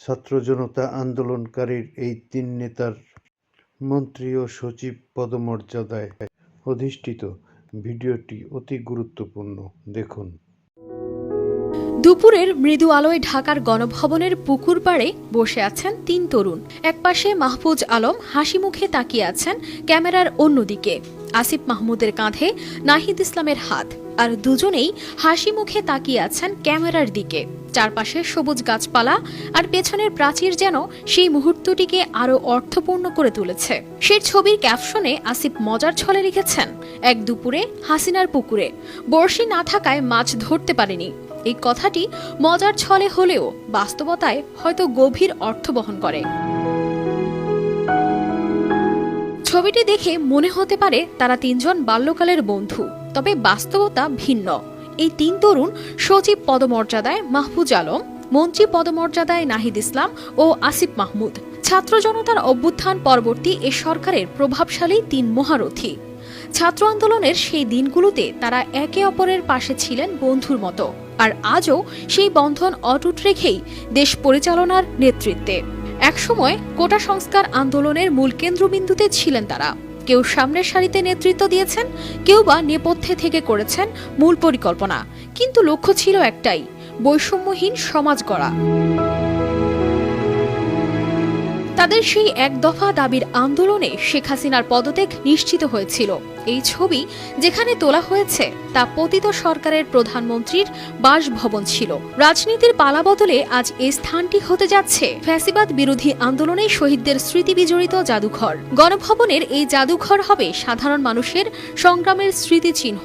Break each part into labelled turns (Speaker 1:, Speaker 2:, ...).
Speaker 1: ছাত্র জনতা আন্দোলনকারীর এই তিন নেতার মন্ত্রী ও সচিব পদমর্যাদায় অধিষ্ঠিত। ভিডিওটি অতি গুরুত্বপূর্ণ। দেখুন।
Speaker 2: দুপুরের মৃদু আলোয় ঢাকার গণভবনের পুকুর পাড়ে বসে আছেন তিন তরুণ। একপাশে মাহফুজ আলম হাসি মুখে তাকিয়ে আছেন ক্যামেরার অন্যদিকে। আসিফ মাহমুদের কাঁধে নাহিদ ইসলামের হাত। আর দুজনেই হাসি মুখে তাকিয়ে আছেন ক্যামেরার দিকে। চারপাশে সবুজ গাছপালা আর পেছনের প্রাচীর যেন সেই মুহূর্তটিকে আরও অর্থপূর্ণ করে তুলেছে। সেই ছবির ক্যাপশনে আসিফ মজার ছলে লিখেছেন, এক দুপুরে হাসিনার পুকুরে বর্ষি না থাকায় মাছ ধরতে পারেনি। এই কথাটি মজার ছলে হলেও বাস্তবতায় হয়তো গভীর অর্থ বহন করে। ছবিটি দেখে মনে হতে পারে তারা তিনজন বাল্যকালের বন্ধু, তবে বাস্তবতা ভিন্ন। এই তিন তরুণ সচিব পদমর্যাদায় মাহফুজ আলম মন্ত্রী পদমর্যাদায় নাহিদ ইসলাম ও আসিফ মাহমুদ। ছাত্র জনতার অভ্যুত্থান পরবর্তী এ সরকারের প্রভাবশালী তিন মহারথী। ছাত্র আন্দোলনের সেই দিনগুলোতে তারা একে অপরের পাশে ছিলেন বন্ধুর মতো। আর আজও সেই বন্ধন অটুট রেখেই দেশ পরিচালনার নেতৃত্বে। একসময় কোটা সংস্কার আন্দোলনের মূল কেন্দ্রবিন্দুতে ছিলেন তারা। কেউ সামনের সারিতে নেতৃত্ব দিয়েছেন, কেউ বা নেপথ্যে থেকে করেছেন মূল পরিকল্পনা। কিন্তু লক্ষ্য ছিল একটাই, বৈষম্যহীন সমাজ গড়া। তাদের সেই এক দফা দাবির আন্দোলনে শেখ হাসিনার পদত্যাগ নিশ্চিত হয়েছিল। এই ছবি যেখানে তোলা হয়েছে তা পতিত সরকারের প্রধানমন্ত্রীর বাসভবন ছিল। রাজনীতির পালা বদলে আজ এই স্থানটি হতে যাচ্ছে ফ্যাসিবাদ বিরোধী আন্দোলনে শহীদদের স্মৃতি বিজড়িত জাদুঘর। গণভবনের এই জাদুঘর হবে সাধারণ মানুষের সংগ্রামের স্মৃতিচিহ্ন।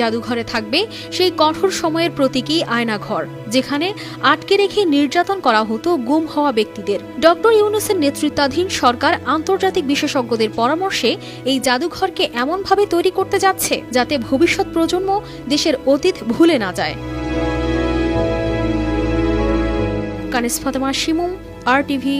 Speaker 2: জাদুঘরে থাকবে সেই কঠোর সময়ের প্রতীকী আয়নাঘর, যেখানে আটকে রেখে নির্যাতন করা হতো গুম হওয়া ব্যক্তিদের। ডক্টর ইউনুসের নেতৃত্বাধীন সরকার আন্তর্জাতিক বিশেষজ্ঞদের পরামর্শে এই জাদুঘরকে এমনভাবে তৈরি করতে যাচ্ছে যাতে ভবিষ্যৎ প্রজন্ম দেশের অতীত ভুলে না যায়। কানিস ফাতেমা, শিমুম, আর টিভি